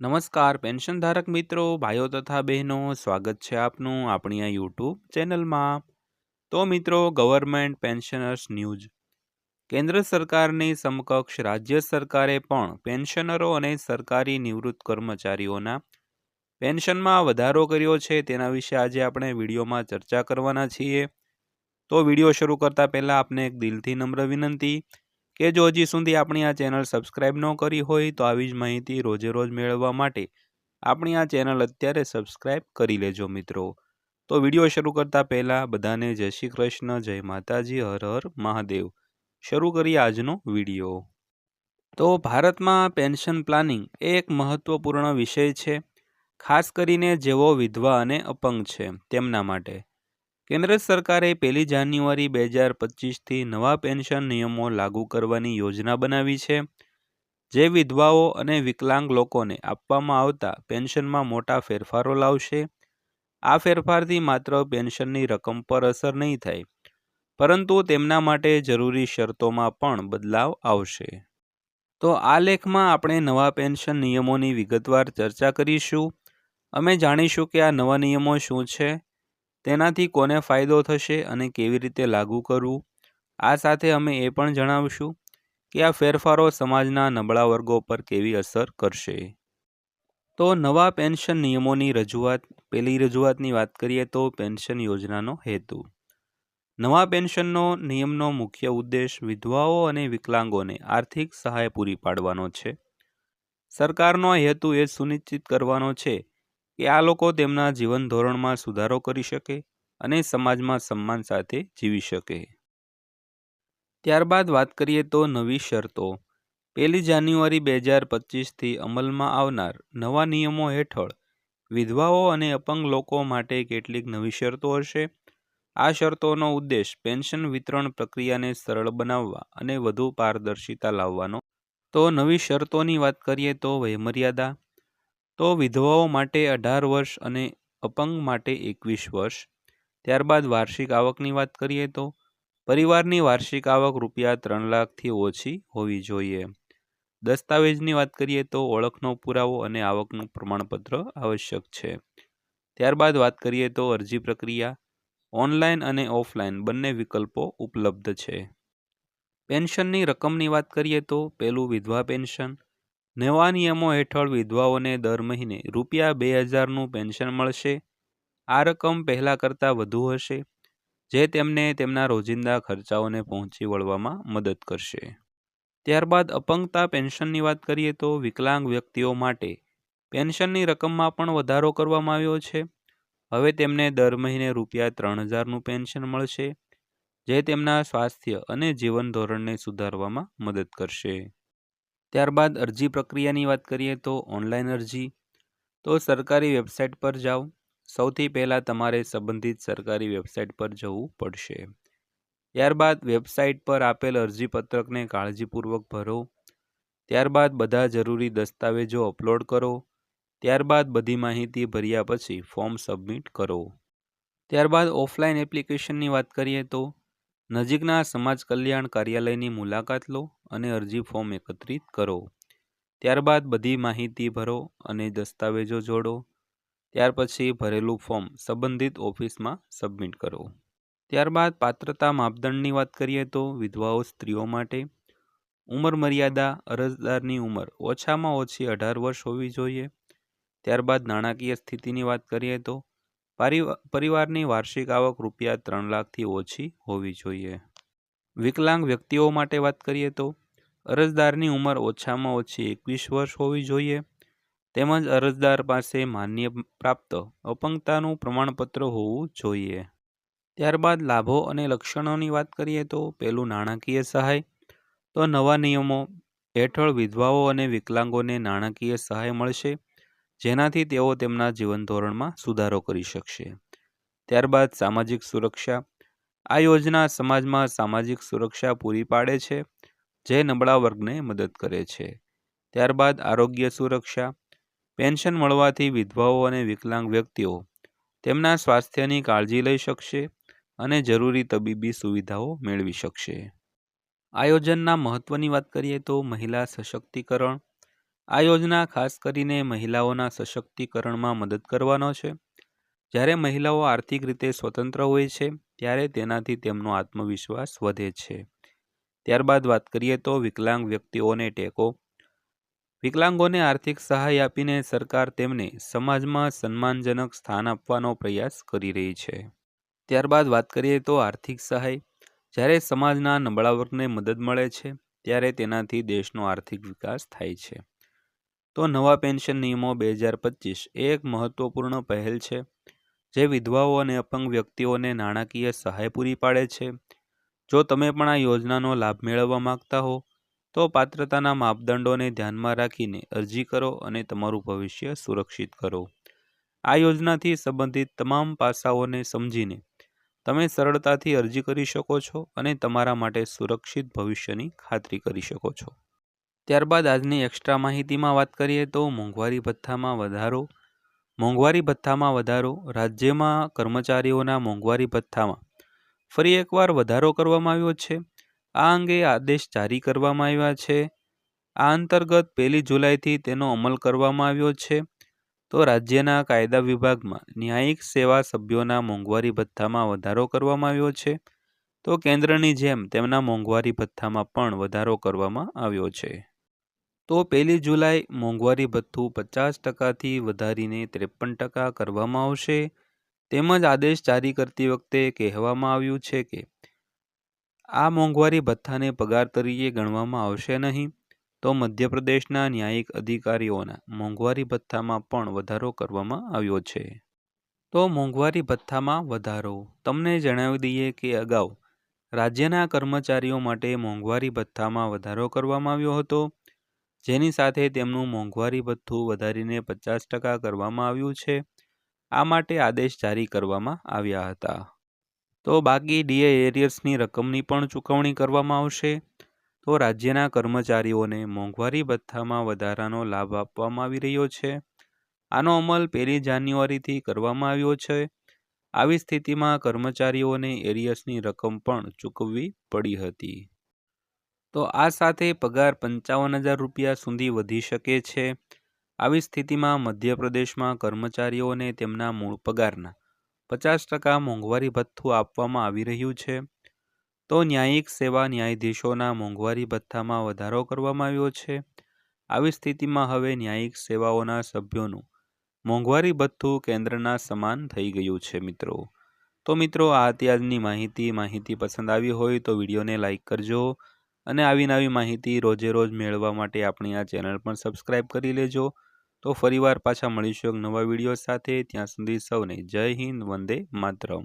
નમસ્કાર પેન્શન ધારક મિત્રો, ભાઈઓ તથા બહેનો, સ્વાગત છે આપનું આપણી આ યુટ્યુબ ચેનલમાં. તો મિત્રો, ગવર્મેન્ટ પેન્શનર્સ ન્યૂઝ. કેન્દ્ર સરકારની સમકક્ષ રાજ્ય સરકારે પણ પેન્શનરો અને સરકારી નિવૃત્ત કર્મચારીઓના પેન્શનમાં વધારો કર્યો છે. તેના વિશે આજે આપણે વિડીયોમાં ચર્ચા કરવાના છીએ. તો વીડિયો શરૂ કરતાં પહેલાં આપને એક દિલથી નમ્ર વિનંતી. કે જો હજી સુધી આપણી આ ચેનલ સબસ્ક્રાઇબ ન કરી હોય તો આવી જ માહિતી રોજે રોજ મેળવવા માટે આપણી આ ચેનલ અત્યારે સબસ્ક્રાઇબ કરી લેજો મિત્રો. તો વીડિયો શરૂ કરતાં પહેલાં બધાને જય શ્રી કૃષ્ણ, જય માતાજી, હર હર મહાદેવ. શરૂ કરીએ આજનો વીડિયો. તો ભારતમાં પેન્શન પ્લાનિંગ એ એક મહત્વપૂર્ણ વિષય છે, ખાસ કરીને જેઓ વિધવા અને અપંગ છે તેમના માટે. કેન્દ્ર સરકારે પહેલી જાન્યુઆરી બે હજાર પચીસથી નવા પેન્શન નિયમો લાગુ કરવાની યોજના બનાવી છે, જે વિધવાઓ અને વિકલાંગ લોકોને આપવામાં આવતા પેન્શનમાં મોટા ફેરફારો લાવશે. આ ફેરફારથી માત્ર પેન્શનની રકમ પર અસર નહીં થાય, પરંતુ તેમના માટે જરૂરી શરતોમાં પણ બદલાવ આવશે. તો આ લેખમાં આપણે નવા પેન્શન નિયમોની વિગતવાર ચર્ચા કરીશું. અમે જાણીશું કે આ નવા નિયમો શું છે તેનાથી કોને ફાયદો થશે અને કેવી રીતે લાગુ કરવું? આ સાથે અમે એ પણ જણાવશું કે આ ફેરફારો સમાજના નબળા વર્ગો પર કેવી અસર કરશે. તો નવા પેન્શન નિયમોની રજૂઆત પહેલી રજૂઆતની વાત કરીએ તો પેન્શન યોજનાનો હેતુ. નવા પેન્શનનો નિયમનો મુખ્ય ઉદ્દેશ વિધવાઓ અને વિકલાંગોને આર્થિક સહાય પૂરી પાડવાનો છે. સરકારનો હેતુ એ સુનિશ્ચિત કરવાનો છે કે આ લોકો તેમના જીવન ધોરણમાં સુધારો કરી શકે અને સમાજમાં સન્માન સાથે જીવી શકે. ત્યારબાદ વાત કરીએ તો નવી શરતો. પહેલી જાન્યુઆરી બે હજાર પચીસથી અમલમાં આવનાર નવા નિયમો હેઠળ વિધવાઓ અને અપંગ લોકો માટે કેટલીક નવી શરતો હશે. આ શરતોનો ઉદ્દેશ પેન્શન વિતરણ પ્રક્રિયાને સરળ બનાવવા અને વધુ પારદર્શિતા લાવવાનો. તો નવી શરતોની વાત કરીએ તો વયમર્યાદા તો વિધવાઓ માટે અઢાર વર્ષ અને અપંગ માટે એકવીસ વર્ષ. ત્યારબાદ વાર્ષિક આવકની વાત કરીએ તો, પરિવારની વાર્ષિક આવક રૂપિયા ત્રણ લાખથી ઓછી હોવી જોઈએ. દસ્તાવેજની વાત કરીએ તો ઓળખનો પુરાવો અને આવકનું પ્રમાણપત્ર આવશ્યક છે. ત્યારબાદ વાત કરીએ તો અરજી પ્રક્રિયા, ઓનલાઈન અને ઓફલાઈન બંને વિકલ્પો ઉપલબ્ધ છે. પેન્શનની રકમની વાત કરીએ તો, પહેલું વિધવા પેન્શન નવા નિયમો હેઠળ વિધવાઓને દર મહિને રૂપિયા બે હજારનું પેન્શન મળશે. આ રકમ પહેલાં કરતાં વધુ હશે, જે તેમને તેમના રોજિંદા ખર્ચાઓને પહોંચી વળવામાં મદદ કરશે. ત્યારબાદ અપંગતા પેન્શનની વાત કરીએ તો વિકલાંગ વ્યક્તિઓ માટે પેન્શનની રકમમાં પણ વધારો કરવામાં આવ્યો છે. હવે તેમને દર મહિને રૂપિયા ત્રણ હજારનું પેન્શન મળશે, જે તેમના સ્વાસ્થ્ય અને જીવન ધોરણને સુધારવામાં મદદ કરશે. ત્યારબાદ અરજી પ્રક્રિયાની વાત કરીએ તો ઓનલાઈન અરજી. તો સરકારી વેબસાઇટ પર જાઓ. સૌથી પહેલાં તમારે સંબંધિત સરકારી વેબસાઇટ પર જવું પડશે. ત્યારબાદ વેબસાઇટ પર આપેલ અરજીપત્રકને કાળજીપૂર્વક ભરો. ત્યારબાદ બધા જરૂરી દસ્તાવેજો અપલોડ કરો. ત્યારબાદ બધી માહિતી ભર્યા પછી ફોર્મ સબમિટ કરો. ત્યારબાદ ઓફલાઈન એપ્લિકેશનની વાત કરીએ તો નજીકના સમાજ કલ્યાણ કાર્યાલયની મુલાકાત લો અને અરજી ફોર્મ એકત્રિત કરો. ત્યારબાદ બધી માહિતી ભરો અને દસ્તાવેજો જોડો. ત્યાર પછી ભરેલું ફોર્મ સંબંધિત ઓફિસમાં સબમિટ કરો. ત્યારબાદ પાત્રતા માપદંડની વાત કરીએ તો વિધવાઓ સ્ત્રીઓ માટે. ઉંમર મર્યાદા, અરજદારની ઉંમર ઓછામાં ઓછી અઢાર વર્ષ હોવી જોઈએ. ત્યારબાદ નાણાકીય સ્થિતિની વાત કરીએ તો પરિવારની વાર્ષિક આવક રૂપિયા ત્રણ લાખથી ઓછી હોવી જોઈએ. વિકલાંગ વ્યક્તિઓ માટે વાત કરીએ તો, અરજદારની ઉંમર ઓછામાં ઓછી એકવીસ વર્ષ હોવી જોઈએ. તેમજ અરજદાર પાસે માન્ય પ્રાપ્ત અપંગતાનું પ્રમાણપત્ર હોવું જોઈએ. ત્યારબાદ લાભો અને લક્ષણોની વાત કરીએ તો, પહેલું નાણાકીય સહાય, તો નવા નિયમો હેઠળ વિધવાઓ અને વિકલાંગોને નાણાકીય સહાય મળશે. જેનાથી તેઓ તેમના જીવન ધોરણમાં સુધારો કરી શકશે. ત્યારબાદ સામાજિક સુરક્ષા. આ યોજના સમાજમાં સામાજિક સુરક્ષા પૂરી પાડે છે, જે નબળા વર્ગને મદદ કરે છે. ત્યારબાદ આરોગ્ય સુરક્ષા. પેન્શન મળવાથી વિધવાઓ અને વિકલાંગ વ્યક્તિઓ તેમના સ્વાસ્થ્યની કાળજી લઈ શકશે અને જરૂરી તબીબી સુવિધાઓ મેળવી શકશે. આયોજનના મહત્ત્વની વાત કરીએ તો મહિલા સશક્તિકરણ. આ યોજના ખાસ કરીને મહિલાઓના સશક્તિકરણમાં મદદ કરવાનો છે. જ્યારે મહિલાઓ આર્થિક રીતે સ્વતંત્ર હોય છે, ત્યારે તેનાથી તેમનો આત્મવિશ્વાસ વધે છે. ત્યારબાદ વાત કરીએ તો વિકલાંગ વ્યક્તિઓને ટેકો. વિકલાંગોને આર્થિક સહાય આપીને સરકાર તેમને સમાજમાં સન્માનજનક સ્થાન આપવાનો પ્રયાસ કરી રહી છે. ત્યારબાદ વાત કરીએ તો આર્થિક સહાય. જ્યારે સમાજના નબળા વર્ગને મદદ મળે છે, ત્યારે તેનાથી દેશનો આર્થિક વિકાસ થાય છે. તો નવા પેન્શન નિયમો બે હજાર પચીસ એ એક મહત્વપૂર્ણ પહેલ છે, જે વિધવાઓ અને અપંગ વ્યક્તિઓને નાણાકીય સહાય પૂરી પાડે છે. જો તમે પણ આ યોજનાનો લાભ મેળવવા માંગતા હો, તો પાત્રતાના માપદંડોને ધ્યાનમાં રાખીને અરજી કરો અને તમારું ભવિષ્ય સુરક્ષિત કરો. આ યોજનાથી સંબંધિત તમામ પાસાઓને સમજીને તમે સરળતાથી અરજી કરી શકો છો અને તમારા માટે સુરક્ષિત ભવિષ્યની ખાતરી કરી શકો છો. ત્યારબાદ આજની એક્સ્ટ્રા માહિતીમાં વાત કરીએ તો મોંઘવારી ભથ્થામાં વધારો. મોંઘવારી ભથ્થામાં વધારો, રાજ્યમાં કર્મચારીઓના મોંઘવારી ભથ્થામાં. ફરી એકવાર વધારો કરવામાં આવ્યો છે. આ અંગે આદેશ જારી કરવામાં આવ્યા છે. આ અંતર્ગત પહેલી જુલાઈથી તેનો અમલ કરવામાં આવ્યો છે. તો રાજ્યના કાયદા વિભાગમાં ન્યાયિક સેવા સભ્યોના મોંઘવારી ભથ્થામાં વધારો કરવામાં આવ્યો છે. તો કેન્દ્રની જેમ તેમના મોંઘવારી ભથ્થામાં પણ વધારો કરવામાં આવ્યો છે. તો પહેલી જુલાઈ મોંઘવારી ભથ્થું પચાસ ટકાથી વધારીને ત્રેપન ટકા કરવામાં આવશે. તેમજ આદેશ જારી કરતી વખતે કહેવામાં આવ્યું છે કે, આ મોંઘવારી ભથ્થાને પગાર તરીકે ગણવામાં આવશે નહીં. તો મધ્યપ્રદેશના ન્યાયિક અધિકારીઓના મોંઘવારી ભથ્થામાં પણ વધારો કરવામાં આવ્યો છે. તો મોંઘવારી ભથ્થામાં વધારો. તમને જણાવી દઈએ કે અગાઉ રાજ્યના કર્મચારીઓ માટે મોંઘવારી ભથ્થામાં વધારો કરવામાં આવ્યો હતો. જેની સાથે તેમનું મોંઘવારી ભથ્થું વધારીને પચાસ ટકા કરવામાં આવ્યું છે, આ માટે આદેશ જારી કરવામાં આવ્યા હતા. તો બાકી ડીએ એરિયર્સની રકમની પણ ચૂકવણી કરવામાં આવશે. તો રાજ્યના કર્મચારીઓને મોંઘવારી ભથ્થામાં વધારાનો લાભ આપવામાં આવી રહ્યો છે. આનો અમલ પહેલી જાન્યુઆરીથી કરવામાં આવ્યો છે. આવી સ્થિતિમાં કર્મચારીઓને એરિયર્સની રકમ પણ ચૂકવવી પડી હતી. તો આ સાથે પગાર પંચાવન હજાર રૂપિયા સુધી વધી શકે છે. આવી સ્થિતિમાં મધ્યપ્રદેશમાં કર્મચારીઓને તેમના મૂળ પગારના પચાસ ટકા મોંઘવારી ભથ્થું આપવામાં આવી રહ્યું છે. તો ન્યાયિક સેવા ન્યાયાધીશોના મોંઘવારી ભથ્થામાં વધારો કરવામાં આવ્યો છે. આવી સ્થિતિમાં હવે ન્યાયિક સેવાઓના સભ્યોનું મોંઘવારી ભથ્થું કેન્દ્રના સમાન થઈ ગયું છે મિત્રો. તો મિત્રો, આ અત્યારની માહિતી. માહિતી પસંદ આવી હોય તો વિડીયોને લાઇક કરજો. અને આવી નવી માહિતી રોજે રોજ મેળવવા માટે આપણી આ ચેનલ પણ સબસ્ક્રાઈબ કરી લેજો. તો ફરીવાર પાછા મળીશું એક નવા વીડિયો સાથે. ત્યાં સુધી સૌને જય હિન્દ, વંદે માતરમ.